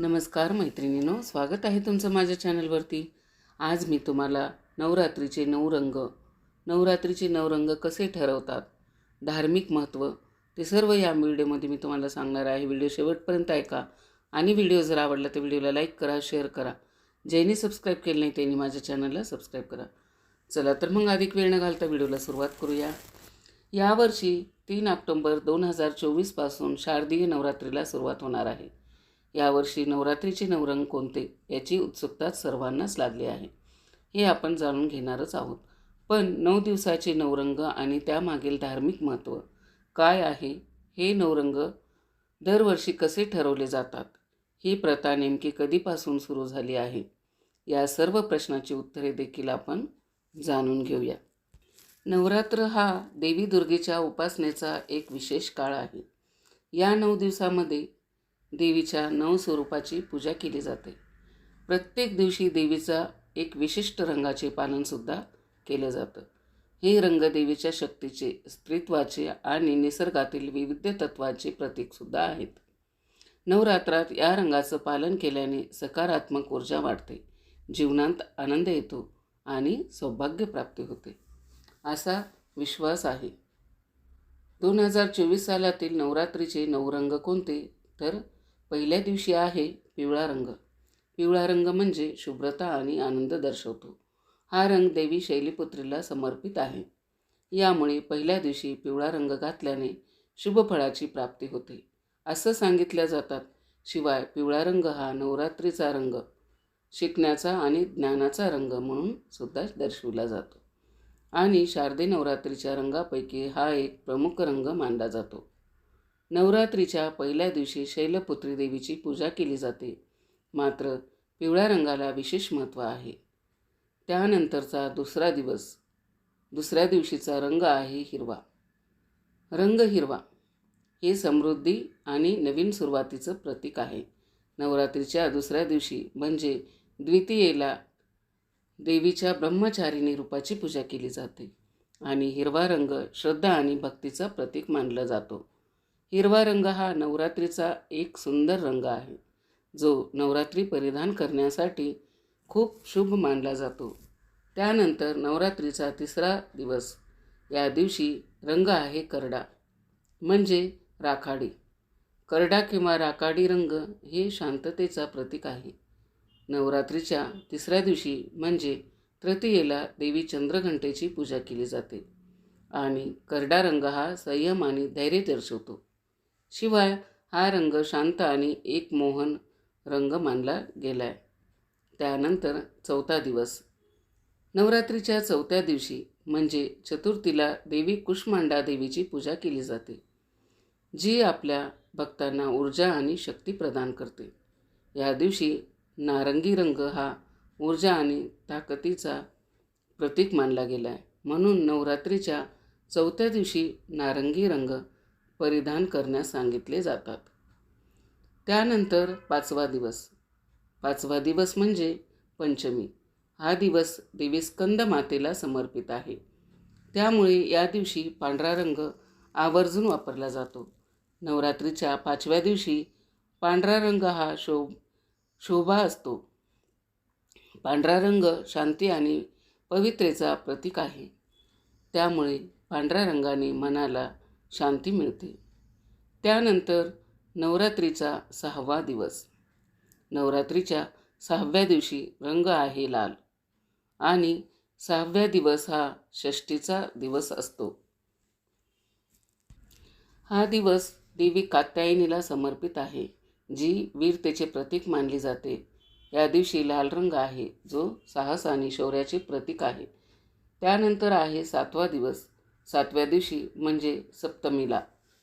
नमस्कार मैत्रिणीनो स्वागत आहे तुमचं माझ्या चॅनलवरती. आज मी तुम्हाला नवरात्रीचे नऊ रंग नवरात्रीचे नऊ रंग कसे ठरवतात धार्मिक महत्त्व ते सर्व या व्हिडिओमध्ये मी तुम्हाला सांगणार आहे. व्हिडिओ शेवटपर्यंत ऐका आणि व्हिडिओ जर आवडला तर व्हिडिओला लाईक करा शेअर करा. ज्यांनी सबस्क्राईब केलं नाही त्यांनी माझ्या चॅनलला सबस्क्राईब करा. चला तर मग अधिक वेळ न घालता व्हिडिओला सुरुवात करूया. यावर्षी तीन ऑक्टोंबर दोन हजार चोवीसपासून शारदीय नवरात्रीला सुरुवात होणार आहे. यावर्षी नवरात्रीचे नवरंग कोणते याची उत्सुकता सर्वांनाच लागली आहे. हे आपण जाणून घेणारच आहोत. पण नऊ दिवसाचे नवरंग आणि त्यामागील धार्मिक महत्त्व काय आहे? हे नवरंग दरवर्षी कसे ठरवले जातात? ही प्रथा नेमकी कधीपासून सुरू झाली आहे? या सर्व प्रश्नाची उत्तरे देखील आपण जाणून घेऊया. नवरात्र हा देवी दुर्गेच्या उपासनेचा एक विशेष काळ आहे. या नऊ दिवसामध्ये देवीच्या नऊ स्वरूपाची पूजा केली जाते. प्रत्येक दिवशी देवीचा एक विशिष्ट रंगाचे पालनसुद्धा केलं जातं. हे रंग देवीच्या शक्तीचे स्त्रीत्वाचे आणि निसर्गातील विविध तत्वाचे प्रतीकसुद्धा आहेत. नवरात्रात या रंगाचं पालन केल्याने सकारात्मक ऊर्जा वाढते जीवनात आनंद येतो आणि सौभाग्य प्राप्ती होते. असा विश्वास आहे. दोन हजार चोवीस सालातील नवरात्रीचे नऊ रंग कोणते? तर पहिल्या दिवशी आहे पिवळा रंग. पिवळा रंग म्हणजे शुभ्रता आणि आनंद दर्शवतो. हा रंग देवी शैलीपुत्रीला समर्पित आहे. यामुळे पहिल्या दिवशी पिवळा रंग घातल्याने शुभफळाची प्राप्ती होते. असं सांगितल्या जातात. शिवाय पिवळा रंग हा नवरात्रीचा रंग शिकण्याचा आणि ज्ञानाचा रंग म्हणून सुद्धा दर्शविला जातो. आणि शारदे नवरात्रीच्या रंगापैकी हा एक प्रमुख रंग मानला जातो. नवरात्रीच्या पहिल्या दिवशी शैलपुत्री देवीची पूजा केली जाते. मात्र पिवळ्या रंगाला विशेष महत्त्व आहे. त्यानंतरचा दुसरा दिवस. दुसऱ्या दिवशीचा रंग आहे हिरवा. रंग हिरवा. हे समृद्धी आणि नवीन सुरुवातीचं प्रतीक आहे. नवरात्रीच्या दुसऱ्या दिवशी म्हणजे द्वितीयेला देवीच्या ब्रह्मचारिणी रूपाची पूजा केली जाते आणि हिरवा रंग श्रद्धा आणि भक्तीचा प्रतीक मानला जातो. हिरवा रंग हा नवरात्रीचा एक सुंदर रंग आहे. जो नवरात्री परिधान करण्यासाठी खूप शुभ मानला जातो. त्यानंतर नवरात्रीचा तिसरा दिवस. या दिवशी रंग आहे करडा म्हणजे राखाडी. करडा किंवा राखाडी रंग हे शांततेचा प्रतीक आहे. नवरात्रीच्या तिसऱ्या दिवशी म्हणजे तृतीयेला देवी चंद्रघंटेची पूजा केली जाते. आणि करडा रंग हा संयम आणि धैर्य दर्शवतो. शिवाय हा रंग शांत आणि एक मोहन रंग मानला गेला आहे त्यानंतर चौथा दिवस. नवरात्रीच्या चौथ्या दिवशी म्हणजे चतुर्थीला देवी कुष्मांडा देवीची पूजा केली जाते जी आपल्या भक्तांना ऊर्जा आणि शक्ती प्रदान करते. या दिवशी नारंगी रंग हा ऊर्जा आणि ताकदीचा प्रतीक मानला गेला आहे म्हणून नवरात्रीच्या चौथ्या दिवशी नारंगी रंग परिधान करण्यास सांगितले जातात. त्यानंतर पाचवा दिवस. पाचवा दिवस म्हणजे पंचमी. हा दिवस देवी स्कंद मातेला समर्पित आहे. त्यामुळे या दिवशी पांढरा रंग आवर्जून वापरला जातो. नवरात्रीच्या पाचव्या दिवशी पांढरा रंग हा शोभ शोभा असतो. पांढरा रंग शांती आणि पवित्रेचा प्रतीक आहे. त्यामुळे पांढऱ्या रंगाने मनाला शांती मिळते. त्यानंतर नवरात्रीचा सहावा दिवस. नवरात्रीच्या सहाव्या दिवशी रंग आहे लाल आणि सहाव्या दिवस हा षष्टीचा दिवस असतो. हा दिवस देवी कात्यायनीला समर्पित आहे जी वीरतेचे प्रतीक मानली जाते. या दिवशी लाल रंग आहे जो साहस आणि शौर्याचे प्रतीक आहे. त्यानंतर आहे सातवा दिवस सातव्या दिवशी म्हणजे सप्तमीला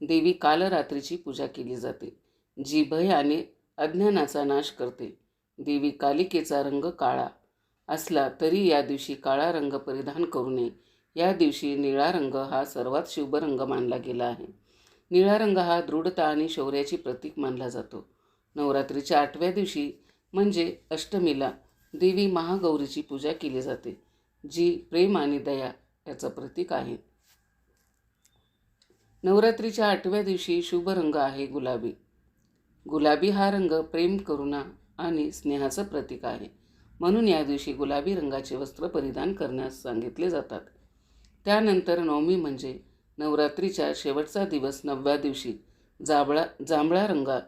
देवी कालरात्रीची पूजा केली जाते जी भय आणि अज्ञानाचा नाश करते. देवी कालिकेचा रंग काळा असला तरी या दिवशी काळा रंग परिधान करू नये. या दिवशी निळा रंग हा सर्वात शुभ रंग मानला गेला आहे. निळा रंग हा दृढता आणि शौर्याची प्रतीक मानला जातो. नवरात्रीच्या आठव्या दिवशी म्हणजे अष्टमीला देवी महागौरीची पूजा केली जाते जी प्रेम आणि दया याचं प्रतीक आहे. नवरात्रीच्या आठव्या दिवशी शुभ रंग आहे गुलाबी. गुलाबी हा रंग प्रेम करुणा आणि स्नेहाचं प्रतीक आहे. म्हणून या दिवशी गुलाबी रंगाचे वस्त्र परिधान करण्यास सांगितले जातात. त्यानंतर नवमी म्हणजे नवरात्रीच्या शेवटचा दिवस नवव्या दिवशी जांभळा जांभळा रंगात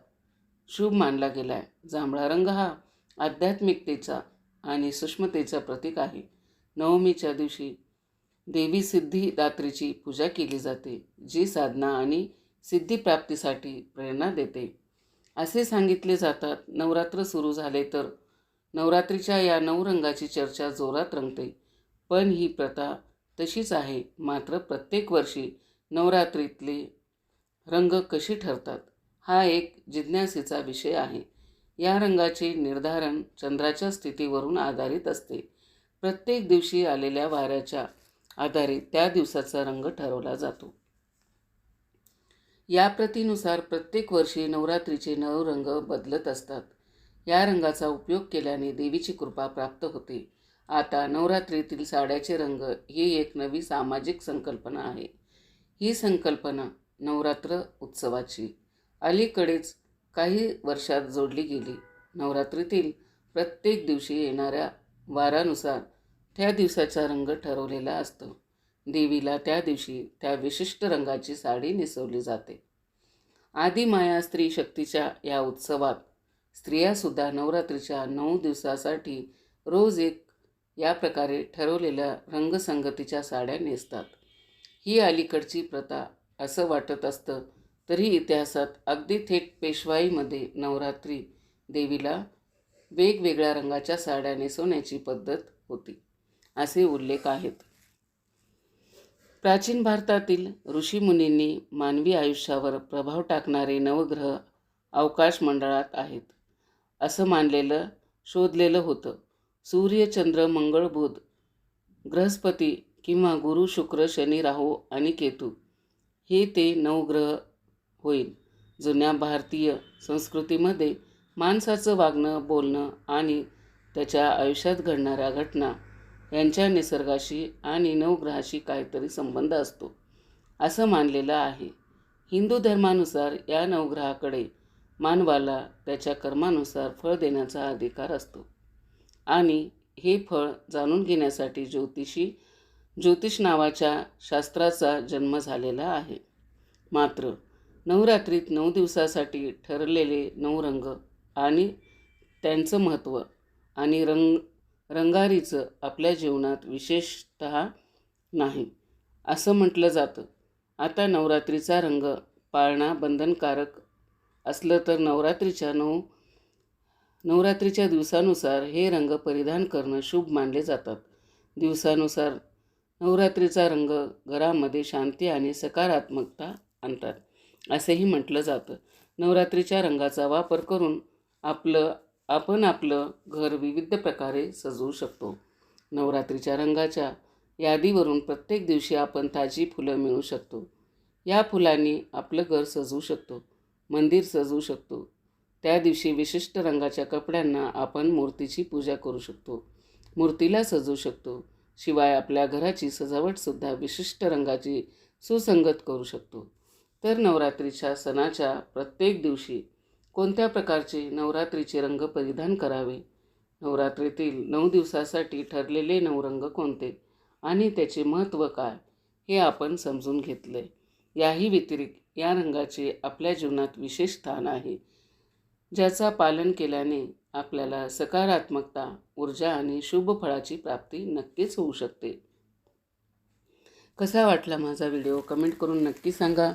शुभ मानला गेला आहे जांभळा रंग हा आध्यात्मिकतेचा आणि सूक्ष्मतेचा प्रतीक आहे. नवमीच्या दिवशी देवी सिद्धिदात्रीची पूजा केली जाते जी साधना आणि सिद्धिप्राप्तीसाठी प्रेरणा देते. असे सांगितले जातात नवरात्र सुरू झाले तर नवरात्रीच्या या नऊ रंगाची चर्चा जोरात रंगते. पण ही प्रथा तशीच आहे मात्र प्रत्येक वर्षी नवरात्रीतले रंग कशी ठरतात हा एक जिज्ञासेचा विषय आहे. या रंगाचे निर्धारण चंद्राच्या स्थितीवरून आधारित असते. प्रत्येक दिवशी आलेल्या वाऱ्याच्या आधारे त्या दिवसाचा रंग ठरवला जातो. या प्रतीनुसार प्रत्येक वर्षी नवरात्रीचे नऊ रंग बदलत असतात. या रंगाचा उपयोग केल्याने देवीची कृपा प्राप्त होते. आता नवरात्रीतील साड्याचे रंग ही एक नवी सामाजिक संकल्पना आहे. ही संकल्पना नवरात्र उत्सवाची. अलीकडेच काही वर्षात जोडली गेली. नवरात्रीतील प्रत्येक दिवशी येणाऱ्या वारानुसार त्या दिवसाचा रंग ठरवलेला असतो. देवीला त्या दिवशी त्या विशिष्ट रंगाची साडी नेसवली जाते. आदिमाया स्त्री शक्तीच्या या उत्सवात स्त्रियासुद्धा नवरात्रीच्या नऊ दिवसासाठी रोज एक या प्रकारे ठरवलेल्या रंगसंगतीच्या साड्या नेसतात. ही अलीकडची प्रथा असं वाटत असतं तरी इतिहासात अगदी थेट पेशवाईमध्ये नवरात्री देवीला वेगवेगळ्या रंगाच्या साड्या नेसवण्याची पद्धत होती. असे उल्लेख आहेत. प्राचीन भारतातील ऋषीमुनींनी मानवी आयुष्यावर प्रभाव टाकणारे नवग्रह अवकाश मंडळात आहेत. असं मानलेलं शोधलेलं होतं. सूर्य चंद्र मंगळ बुध बृहस्पती किंवा गुरु शुक्र शनी राहू आणि केतू हे ते नवग्रह होईल जुन्या भारतीय संस्कृतीमध्ये माणसाचं वागणं बोलणं आणि त्याच्या आयुष्यात घडणाऱ्या घटना यांच्या निसर्गाशी आणि नवग्रहाशी काहीतरी संबंध असतो. असं मानलेलं आहे. हिंदू धर्मानुसार या नवग्रहाकडे मानवाला त्याच्या कर्मानुसार फळ देण्याचा अधिकार असतो. आणि हे फळ जाणून घेण्यासाठी ज्योतिषी ज्योतिष नावाच्या शास्त्राचा जन्म झालेला आहे. मात्र नवरात्रीत नऊ दिवसासाठी ठरलेले नऊ रंग आणि त्यांचं महत्त्व आणि रंग रंगारीचं आपल्या जीवनात विशेषत नाही असं म्हटलं जातं. आता नवरात्रीचा रंग पाळणा बंधनकारक असलं तर नवरात्रीच्या नऊ नवरात्रीच्या दिवसानुसार हे रंग परिधान करणं शुभ मानले जातात. दिवसानुसार नवरात्रीचा रंग घरामध्ये शांती आणि सकारात्मकता आणतात असेही म्हटलं जातं. नवरात्रीच्या रंगाचा वापर करून आपलं आपण आपलं घर विविध प्रकारे सजवू शकतो. नवरात्रीच्या रंगाच्या यादीवरून प्रत्येक दिवशी आपण ताजी फुलं मिळू शकतो. या फुलांनी आपलं घर सजवू शकतो मंदिर सजवू शकतो. त्या दिवशी विशिष्ट रंगाच्या कपड्यांना आपण मूर्तीची पूजा करू शकतो मूर्तीला सजवू शकतो. शिवाय आपल्या घराची सजावटसुद्धा विशिष्ट रंगाची सुसंगत करू शकतो. तर नवरात्रीच्या सणाच्या प्रत्येक दिवशी कोणत्या प्रकारचे नवरात्रीचे रंग परिधान करावे? नवरात्रीतील नऊ दिवसासाठी ठरलेले नऊ रंग कोणते? आणि त्याचे महत्त्व काय? हे आपण समजून घेतले याही व्यतिरिक्त या रंगाचे आपल्या जीवनात विशेष स्थान आहे ज्याचा पालन केल्याने आपल्याला सकारात्मकता ऊर्जा आणि शुभ फळाची प्राप्ती नक्कीच होऊ शकते. कसा वाटला माझा व्हिडिओ? कमेंट करून नक्की सांगा.